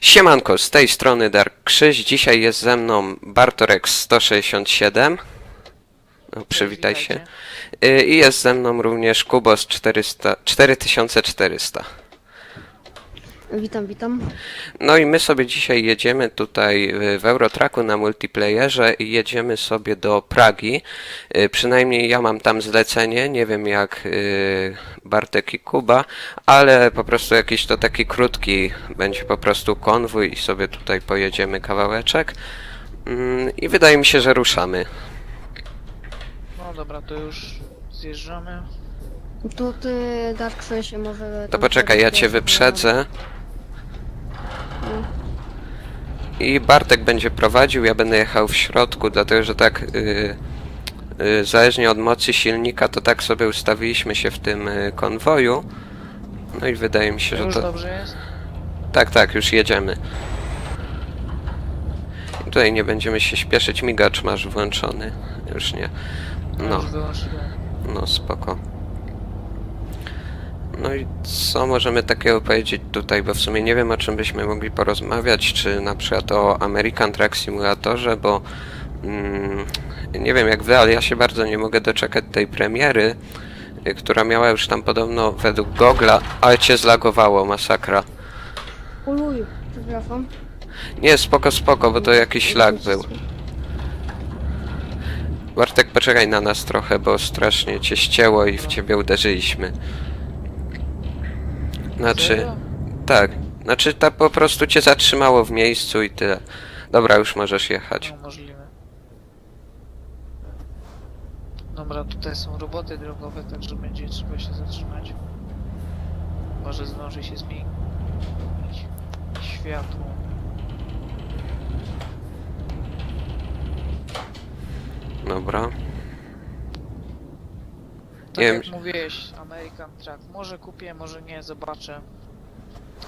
Siemanko, z tej strony Dark Krzyś. Dzisiaj jest ze mną Bartorek 167. No, przywitaj się. Y, I jest ze mną również Kubos 400, 4400. Witam, witam. No i my sobie dzisiaj jedziemy tutaj w Eurotraku na multiplayerze i jedziemy sobie do Pragi. Y, Przynajmniej ja mam tam zlecenie, nie wiem jak y, Bartek i Kuba, ale po prostu jakiś to taki krótki będzie po prostu konwój i sobie tutaj pojedziemy kawałeczek. Mm, I wydaje mi się, że ruszamy. No dobra, to już zjeżdżamy. Tu ty, Dark się może... To poczekaj, ja cię wyprzedzę. I Bartek będzie prowadził, ja będę jechał w środku, dlatego że tak y, y, zależnie od mocy silnika, to tak sobie ustawiliśmy się w tym y, konwoju. No i wydaje mi się, że Już to... dobrze jest? Tak, tak, już jedziemy. I tutaj nie będziemy się śpieszyć, migacz masz włączony. Już nie. No. Już wyłączyłem. No spoko. No i co możemy takiego powiedzieć tutaj, bo w sumie nie wiem o czym byśmy mogli porozmawiać, czy na przykład o American Truck Simulatorze, bo mm, nie wiem jak wy, ale ja się bardzo nie mogę doczekać tej premiery, y, która miała już tam podobno według Google'a, ale cię zlagowało, masakra. Uluj, przepraszam. Nie, spoko, spoko, bo to jakiś lag był. Bartek, poczekaj na nas trochę, bo strasznie cię ścięło i w ciebie uderzyliśmy. Znaczy, tak. Znaczy, ta po prostu cię zatrzymało w miejscu i tyle. Dobra, już możesz jechać. No możliwe. Dobra, tutaj są roboty drogowe, także będzie trzeba się zatrzymać. Może zdąży się zmienić światło. Dobra. Tak Nie jak wiem. mówiłeś, American Truck. Może kupię, może nie, zobaczę.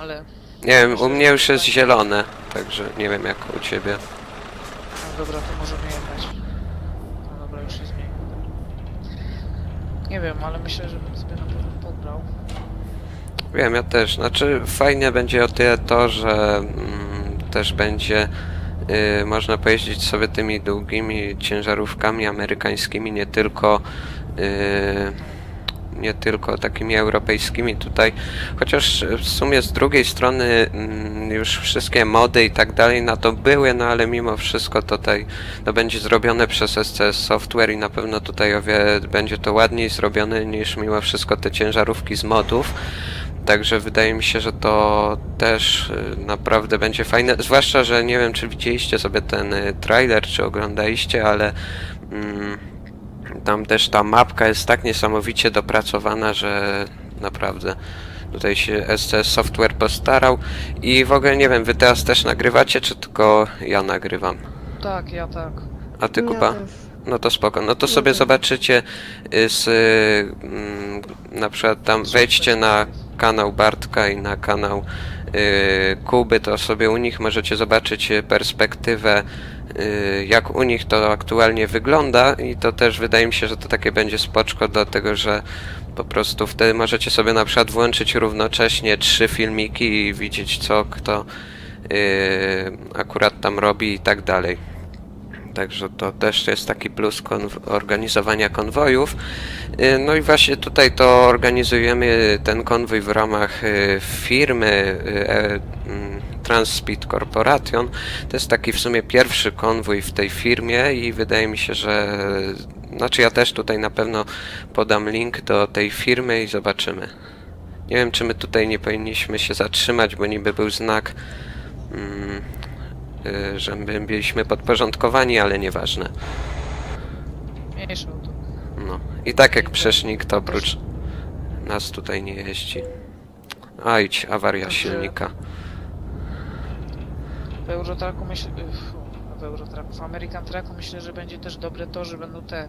Ale, Nie wiem, u mnie już jest zielone, także nie wiem jak u ciebie. no dobra, to możemy jechać. No dobra, już się zmienił. Nie wiem, ale myślę, że bym sobie na pewno pobrał. Wiem, ja też. Znaczy, fajne będzie o tyle to, że mm, też będzie y, można pojeździć sobie tymi długimi ciężarówkami amerykańskimi, nie tylko nie tylko takimi europejskimi tutaj, chociaż w sumie z drugiej strony mm, już wszystkie mody i tak dalej na to były, no ale mimo wszystko tutaj to będzie zrobione przez SCS Software i na pewno tutaj o wiele będzie to ładniej zrobione niż mimo wszystko te ciężarówki z modów. Także wydaje mi się, że to też y, naprawdę będzie fajne. Zwłaszcza, że nie wiem, czy widzieliście sobie ten y, trailer, czy oglądaliście, ale mm, tam też ta mapka jest tak niesamowicie dopracowana, że naprawdę tutaj się SCS Software postarał. I w ogóle nie wiem, wy teraz też nagrywacie, czy tylko ja nagrywam? Tak, ja tak. A ty, Kuba? No to spoko. No to sobie zobaczycie y, z y, mm, na przykład tam wejdźcie na kanał Bartka i na kanał y, Kuby, to sobie u nich możecie zobaczyć perspektywę jak u nich to aktualnie wygląda i to też wydaje mi się, że to takie będzie spoczko, dlatego że po prostu wtedy możecie sobie na przykład włączyć równocześnie trzy filmiki i widzieć co kto y, akurat tam robi i tak dalej. Także to też jest taki plus konw- organizowania konwojów. Y, No i właśnie tutaj to organizujemy ten konwój w ramach y, firmy y, e, mm, Transspeed Corporation. To jest taki w sumie pierwszy konwój w tej firmie i wydaje mi się, że znaczy ja też tutaj na pewno podam link do tej firmy i zobaczymy. Nie wiem, czy my tutaj nie powinniśmy się zatrzymać, bo niby był znak mm, y, że my byliśmy podporządkowani, ale nieważne. No. I tak jak przecież nikt oprócz nas tutaj nie jeździ. A idź, awaria silnika. W Eurotraku myślę... w- W Eurotraku, w American Trucku myślę, że będzie też dobre to, że będą te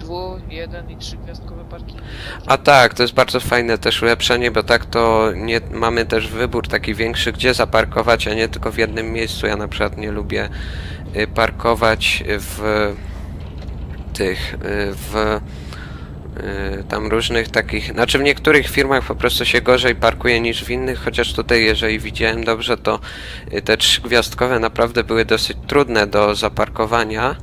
dwu, jeden i trzy gwiazdkowe parkingi. A tak, to jest bardzo fajne też ulepszenie, bo tak to nie mamy też wybór taki większy, gdzie zaparkować, a nie tylko w jednym miejscu. Ja na przykład nie lubię y, parkować w tych, y, w y, tam różnych takich, znaczy w niektórych firmach po prostu się gorzej parkuje niż w innych, chociaż tutaj jeżeli widziałem dobrze, to y, te trzygwiazdkowe naprawdę były dosyć trudne do zaparkowania,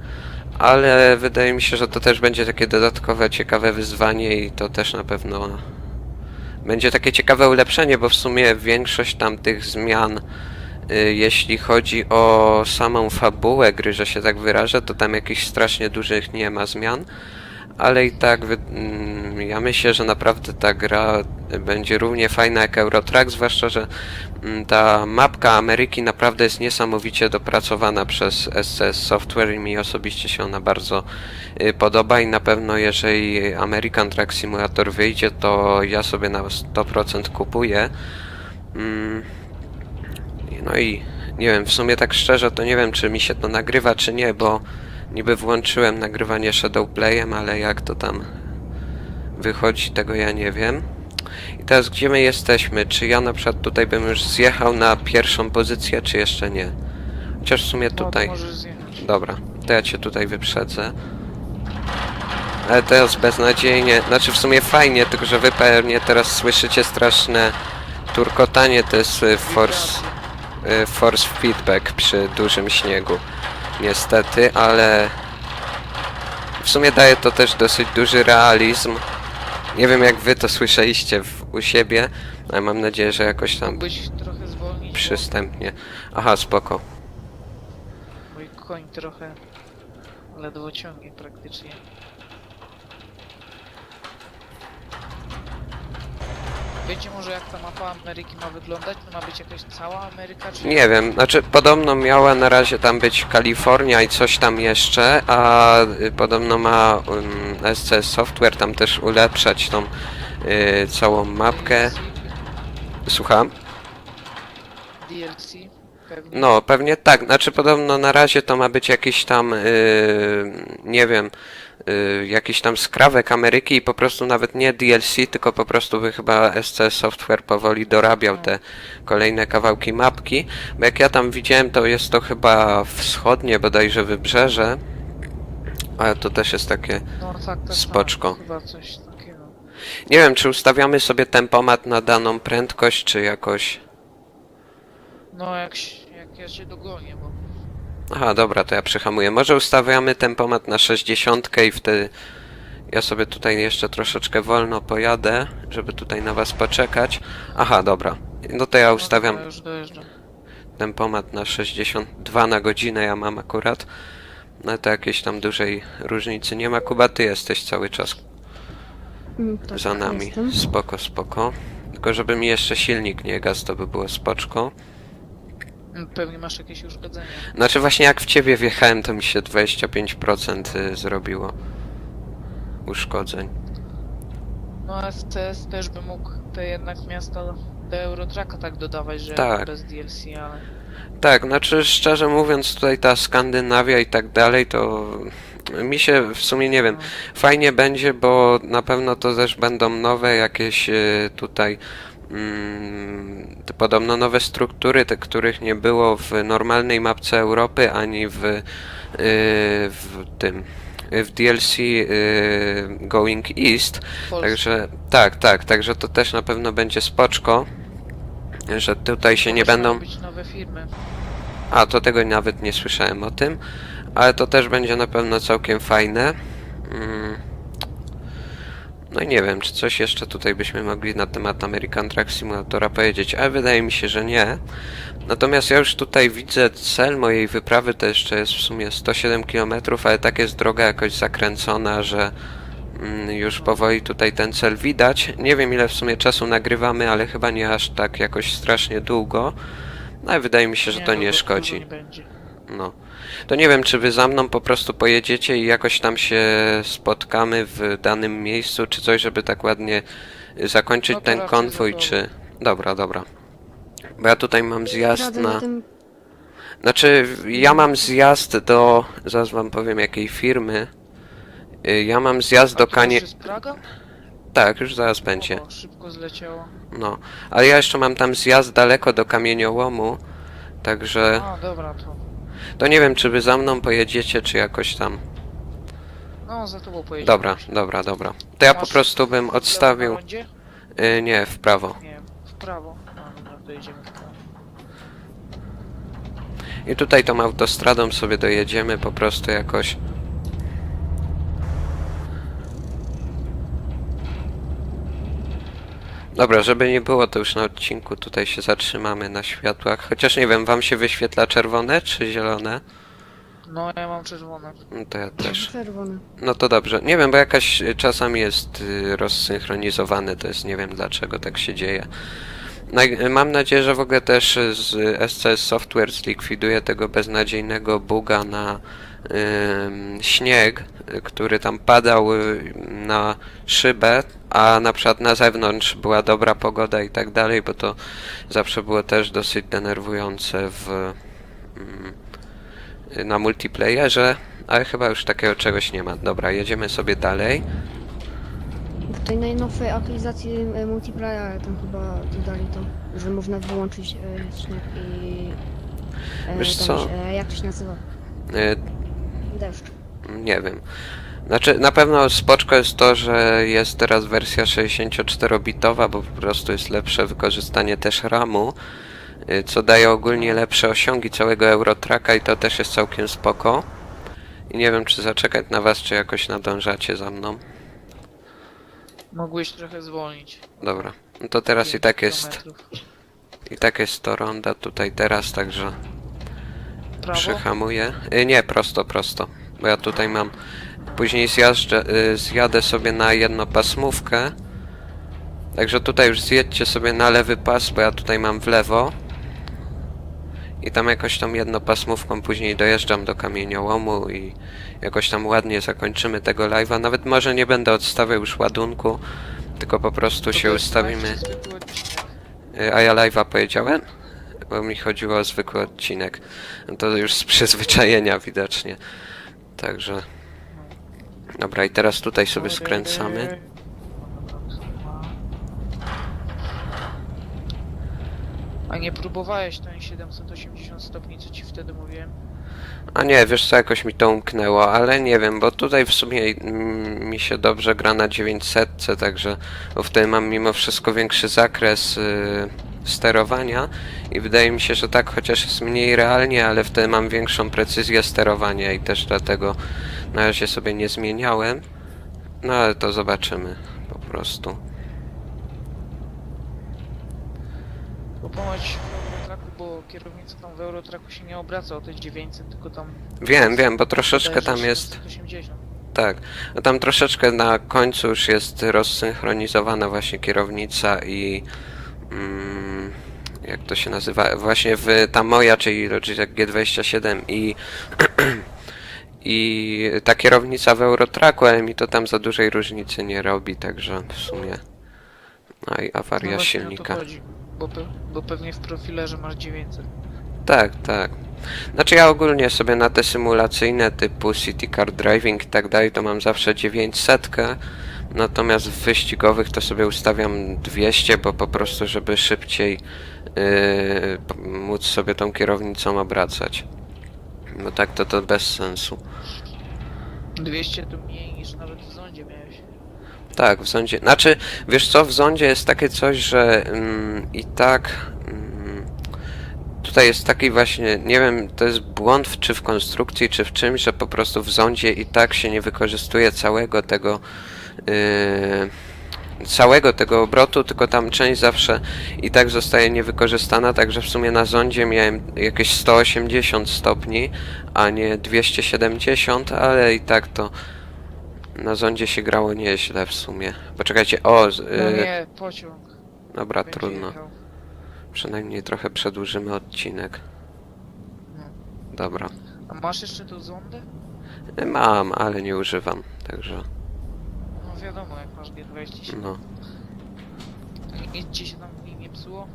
ale wydaje mi się, że to też będzie takie dodatkowe, ciekawe wyzwanie i to też na pewno będzie takie ciekawe ulepszenie, bo w sumie większość tam tych zmian, y, jeśli chodzi o samą fabułę gry, że się tak wyrażę, to tam jakichś strasznie dużych nie ma zmian, ale i tak mm, ja myślę, że naprawdę ta gra będzie równie fajna jak Eurotrack, zwłaszcza, że mm, ta mapka Ameryki naprawdę jest niesamowicie dopracowana przez SCS Software i mi osobiście się ona bardzo y, podoba i na pewno jeżeli American Truck Simulator wyjdzie, to ja sobie na 100% kupuję. Mm, No i nie wiem, w sumie tak szczerze to nie wiem czy mi się to nagrywa czy nie, bo niby włączyłem nagrywanie Shadowplayem, ale jak to tam wychodzi tego ja nie wiem. I teraz gdzie my jesteśmy? Czy ja na przykład tutaj bym już zjechał na pierwszą pozycję, czy jeszcze nie? Chociaż w sumie No, tutaj... możesz zjechać. Dobra, to ja cię tutaj wyprzedzę. Ale teraz beznadziejnie, znaczy w sumie fajnie, tylko że wy pewnie teraz słyszycie straszne turkotanie, to jest y, force, y, force feedback przy dużym śniegu. Niestety, ale w sumie daje to też dosyć duży realizm. Nie wiem jak wy to słyszeliście w, u siebie, ale mam nadzieję, że jakoś tam Mógłbyś trochę zwolnić, przystępnie. Aha, spoko. mój koń trochę ledwo ciągnie praktycznie. Wiecie może jak ta mapa Ameryki ma wyglądać? To ma być jakaś cała Ameryka, czy... Nie wiem, znaczy podobno miała na razie tam być Kalifornia i coś tam jeszcze, a y, podobno ma um, SCS Software tam też ulepszać tą y, całą mapkę. Słucham? DLC? Pewnie. No, pewnie tak. Znaczy podobno na razie to ma być jakiś tam, y, nie wiem, y, jakiś tam skrawek Ameryki i po prostu nawet nie DLC, tylko po prostu by chyba SCS Software powoli dorabiał te kolejne kawałki mapki. Bo jak ja tam widziałem, to jest to chyba wschodnie bodajże wybrzeże. Ale to też jest takie... No tak, tak, Spoczko. Tak, chyba coś takiego. Nie wiem, czy ustawiamy sobie tempomat na daną prędkość, czy jakoś... No jak, się- jak ja się dogonię, bo... Aha, dobra, to ja przyhamuję. Może ustawiamy tempomat na 60 i wtedy ja sobie tutaj jeszcze troszeczkę wolno pojadę, żeby tutaj na was poczekać. Aha, dobra. No to ja ustawiam No, już dojeżdżam. tempomat na 62 na godzinę, ja mam akurat. No to jakiejś tam dużej różnicy nie ma. Kuba, ty jesteś cały czas Mm, tak, za nami. Jestem. Spoko, spoko. Tylko żeby mi jeszcze silnik nie gasł, to by było spoczko. Pewnie masz jakieś uszkodzenia. Znaczy właśnie jak w ciebie wjechałem, to mi się 25% y, zrobiło uszkodzeń. No SCS też by mógł te jednak miasta do Eurotracka tak dodawać, że Tak. bez DLC, ale... Tak, znaczy szczerze mówiąc tutaj ta Skandynawia i tak dalej, to mi się w sumie nie wiem, No. fajnie będzie, bo na pewno to też będą nowe jakieś y, tutaj mm, te podobno nowe struktury, te których nie było w normalnej mapce Europy, ani w, y, w tym w DLC y, Going East. Polska. Także tak, tak, także to też na pewno będzie spoczko, że tutaj się nie będą. A, to tego nawet nie słyszałem o tym, ale to też będzie na pewno całkiem fajne. Mm. No i nie wiem, czy coś jeszcze tutaj byśmy mogli na temat American Truck Simulatora powiedzieć, ale wydaje mi się, że nie. Natomiast ja już tutaj widzę cel mojej wyprawy, to jeszcze jest w sumie 107 km, ale tak jest droga jakoś zakręcona, że mm, już powoli tutaj ten cel widać. Nie wiem ile w sumie czasu nagrywamy, ale chyba nie aż tak jakoś strasznie długo. No ale wydaje mi się, że to długo- nie szkodzi. No. To nie wiem, czy wy za mną po prostu pojedziecie i jakoś tam się spotkamy w danym miejscu, czy coś, żeby tak ładnie zakończyć No to ten raczej konwój, za czy... Dobra, dobra. Bo ja tutaj mam zjazd na... na tym Znaczy, ja mam zjazd do... Zaraz wam powiem jakiej firmy. Y, Ja mam zjazd do to Kanie... Praga? Tak, już zaraz będzie. O, szybko zleciało. No. Ale ja jeszcze mam tam zjazd daleko do kamieniołomu. Także A, dobra, to... to nie wiem, czy wy za mną pojedziecie, czy jakoś tam. No, za tobą pojedziemy. Dobra, dobra, dobra. To ja po Masz prostu bym w lewo odstawił... rondzie? Y, nie, w prawo. Nie, w prawo. Dobra, dojedziemy w prawo. I tutaj tą autostradą sobie dojedziemy po prostu jakoś. Dobra, żeby nie było to już na odcinku, tutaj się zatrzymamy na światłach. Chociaż nie wiem, wam się wyświetla czerwone czy zielone? No, ja mam czerwone. No to ja też. Czerwony. No to dobrze. Nie wiem, bo jakaś y, czasami jest y, rozsynchronizowany, to jest nie wiem dlaczego tak się dzieje. Naj- Mam nadzieję, że w ogóle też y, z SCS Software zlikwiduje tego beznadziejnego buga na śnieg, y, który tam padał y, na szybę, a na przykład na zewnątrz była dobra pogoda i tak dalej, bo to zawsze było też dosyć denerwujące w, y, na multiplayerze, ale chyba już takiego czegoś nie ma. Dobra, jedziemy sobie dalej. W tej najnowszej aktualizacji e, multiplayera tam chyba dodali to, że można wyłączyć e, śnieg i... Wiesz co? jak to się nazywa? Deszcz. Nie wiem. Znaczy, na pewno spoczko jest to, że jest teraz wersja 64-bitowa, bo po prostu jest lepsze wykorzystanie też RAMu, y, co daje ogólnie lepsze osiągi całego Eurotracka i to też jest całkiem spoko. I nie wiem, czy zaczekać na was, czy jakoś nadążacie za mną. Mogłeś trochę zwolnić. Dobra. No to teraz i tak jest, kilometrów. i tak jest to ronda tutaj teraz, także Prawo? Przyhamuję. Y, Nie, prosto, prosto. Bo ja tutaj mam. Później zjażdżę, y, zjadę sobie na jednopasmówkę. Także tutaj już zjedźcie sobie na lewy pas, bo ja tutaj mam w lewo. I tam jakoś tą jednopasmówką później dojeżdżam do kamieniołomu i jakoś tam ładnie zakończymy tego live'a. Nawet może nie będę odstawiał już ładunku, tylko po prostu To się to ustawimy. Y, A ja live'a powiedziałem? Bo mi chodziło o zwykły odcinek. To już z przyzwyczajenia widocznie. Także. Dobra, i teraz tutaj sobie skręcamy. A nie próbowałeś ten 780 stopni, co ci wtedy mówiłem? A nie, wiesz co, jakoś mi to umknęło, ale nie wiem, bo tutaj w sumie mm, mi się dobrze gra na 900, także bo wtedy mam mimo wszystko większy zakres y, sterowania i wydaje mi się, że tak chociaż jest mniej realnie, ale wtedy mam większą precyzję sterowania i też dlatego na razie sobie nie zmieniałem. No ale to zobaczymy po prostu. Ponoć Eurotraku, bo kierownica tam w Eurotraku się nie obraca o te 900, tylko tam... Wiem, wiem, bo troszeczkę tam jest 780. Tak, a tam troszeczkę na końcu już jest rozsynchronizowana właśnie kierownica i mm, jak to się nazywa, właśnie w ta moja, czyli Logitech G27 i i ta kierownica w Eurotracku, ale mi to tam za dużej różnicy nie robi, także w sumie a i No awaria właśnie o to silnika. chodzi, bo, pe bo pewnie w profilerze masz 900. Tak, tak. Znaczy ja ogólnie sobie na te symulacyjne typu City Car Driving i tak dalej to mam zawsze 900, natomiast w wyścigowych to sobie ustawiam 200, bo po prostu żeby szybciej yy, móc sobie tą kierownicą obracać. Bo tak to to bez sensu. 200 to mniej niż nawet w zondzie miałeś. Tak, w zondzie. Znaczy, wiesz co, w zondzie jest takie coś, że mm, i tak. Mm, tutaj jest taki właśnie, nie wiem, to jest błąd w, czy w konstrukcji, czy w czymś, że po prostu w zondzie i tak się nie wykorzystuje całego tego. Yy, całego tego obrotu, tylko tam część zawsze i tak zostaje niewykorzystana, także w sumie na zondzie miałem jakieś 180 stopni, a nie 270, ale i tak to na zondzie się grało nieźle w sumie. Poczekajcie, o, z- No y, nie, pociąg. dobra, będzie trudno. jechał. Przynajmniej trochę przedłużymy odcinek. No. Dobra. A masz jeszcze tą zondę? Y, Mam, ale nie używam, także wiadomo, jak masz G27. no. Ci się tam nie psuło?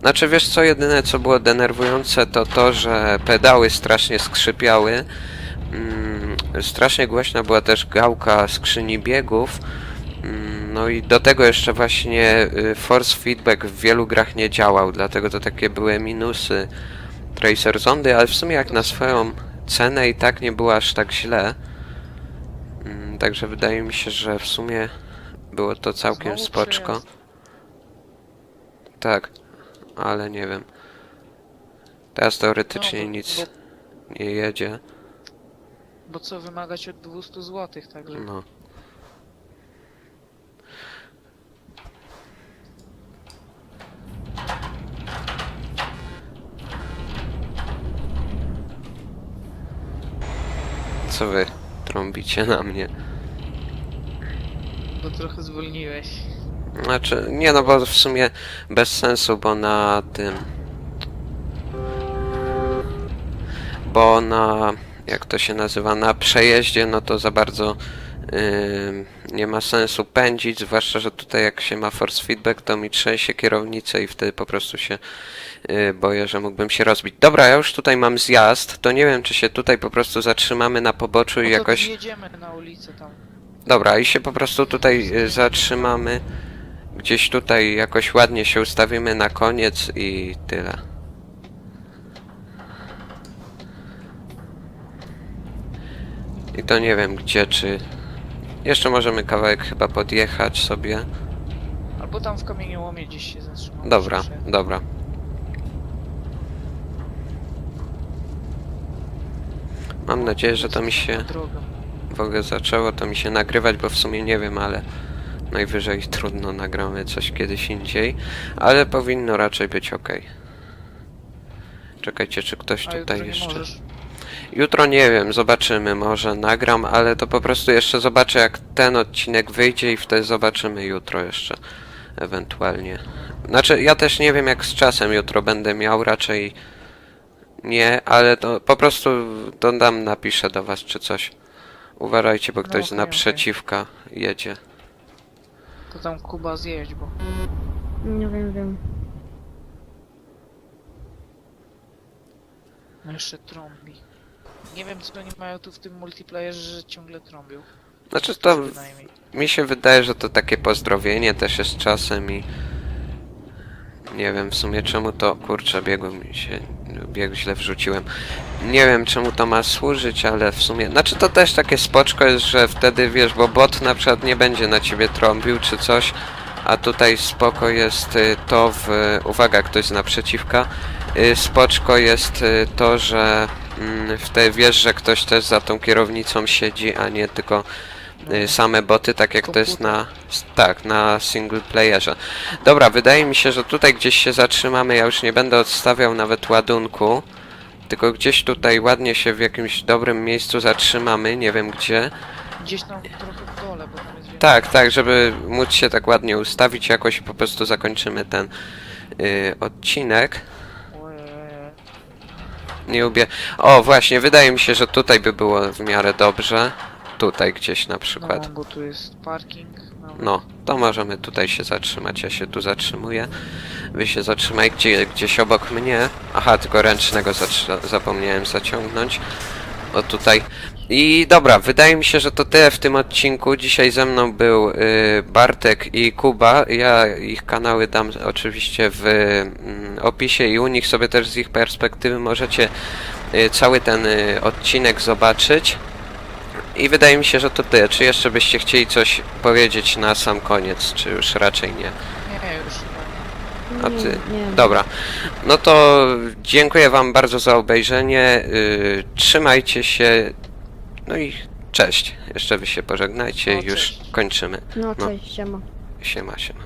Znaczy wiesz co, jedyne co było denerwujące to to, że pedały strasznie skrzypiały. Mm, strasznie głośna była też gałka skrzyni biegów. Mm, no i do tego jeszcze właśnie y, force feedback w wielu grach nie działał, dlatego to takie były minusy Tracer Zondy, ale w sumie jak na swoją cenę i tak nie było aż tak źle. Także wydaje mi się, że w sumie było to całkiem Znowu spoczko. przejazd. Tak, ale nie wiem. Teraz teoretycznie No, bo- nic nie jedzie. bo co wymagać od 200 zł, także... No. Co wy trąbicie na mnie? Bo trochę zwolniłeś. Znaczy, nie no, bo w sumie bez sensu, bo na tym... Bo na... jak to się nazywa? Na przejeździe, no to za bardzo ym, nie ma sensu pędzić, zwłaszcza, że tutaj jak się ma force feedback, to mi trzęsie kierownicę i wtedy po prostu się y, boję, że mógłbym się rozbić. Dobra, ja już tutaj mam zjazd, to nie wiem, czy się tutaj po prostu zatrzymamy na poboczu i No to jakoś... jedziemy na ulicę tam. Dobra, i się po prostu tutaj y, zatrzymamy. Gdzieś tutaj jakoś ładnie się ustawimy na koniec i tyle. I to nie wiem gdzie, czy... Jeszcze możemy kawałek chyba podjechać sobie. Albo tam w kamieniołomie gdzieś się zatrzymamy. Dobra, Słyszę. dobra. Mam nadzieję, że to mi się Drogą. W ogóle zaczęło to mi się nagrywać, bo w sumie nie wiem, ale najwyżej trudno nagramy coś kiedyś indziej, ale powinno raczej być ok. Czekajcie, czy ktoś A tutaj jutro nie jeszcze. możesz. Jutro nie wiem, zobaczymy, może nagram, ale to po prostu jeszcze zobaczę jak ten odcinek wyjdzie i wtedy zobaczymy jutro jeszcze. Ewentualnie. Znaczy, ja też nie wiem jak z czasem jutro będę miał, raczej nie, ale to po prostu to dam, napiszę do was czy coś. Uważajcie, bo No, ktoś z okej, naprzeciwka jedzie. To tam Kuba zjeść, bo... Nie wiem, wiem. No jeszcze trąbi. Nie wiem co oni mają tu w tym multiplayerze, że ciągle trąbią. Znaczy to Przynajmniej. mi się wydaje, że to takie pozdrowienie też jest czasem i nie wiem w sumie czemu to kurczę biegu mi się bieg źle wrzuciłem. Nie wiem czemu to ma służyć, ale w sumie znaczy to też takie spoczko jest, że wtedy wiesz, bo bot na przykład nie będzie na ciebie trąbił czy coś, a tutaj spoko jest y, to w uwaga ktoś z naprzeciwka. Y, Spoczko jest y, to, że mm, wtedy wiesz, że ktoś też za tą kierownicą siedzi, a nie tylko y, same boty, tak jak to jest na s- tak, na single playerze. Dobra, wydaje mi się, że tutaj gdzieś się zatrzymamy. Ja już nie będę odstawiał nawet ładunku. Tylko gdzieś tutaj ładnie się w jakimś dobrym miejscu zatrzymamy, nie wiem gdzie. Gdzieś tam trochę w dole, bo tam jest więcej. Tak, tak, żeby móc się tak ładnie ustawić jakoś i po prostu zakończymy ten y, odcinek. Ojej. Nie lubię. O, właśnie, wydaje mi się, że tutaj by było w miarę dobrze. Tutaj gdzieś na przykład. No, tu jest parking. No. No, to możemy tutaj się zatrzymać. Ja się tu zatrzymuję. Wy się zatrzymajcie gdzieś obok mnie. Aha, tylko ręcznego zapomniałem zaciągnąć. O tutaj. I dobra, wydaje mi się, że to tyle w tym odcinku. Dzisiaj ze mną był y, Bartek i Kuba. Ja ich kanały dam oczywiście w mm, opisie i u nich sobie też z ich perspektywy możecie y, cały ten y, odcinek zobaczyć. I wydaje mi się, że to tyle. Czy jeszcze byście chcieli coś powiedzieć na sam koniec, czy już raczej nie? Nie, już chyba nie. A ty? nie. Dobra. No to dziękuję wam bardzo za obejrzenie. Yy, trzymajcie się. No i cześć. Jeszcze wy się pożegnajcie No, i już cześć. kończymy. No No. cześć, siema. Siema, siema.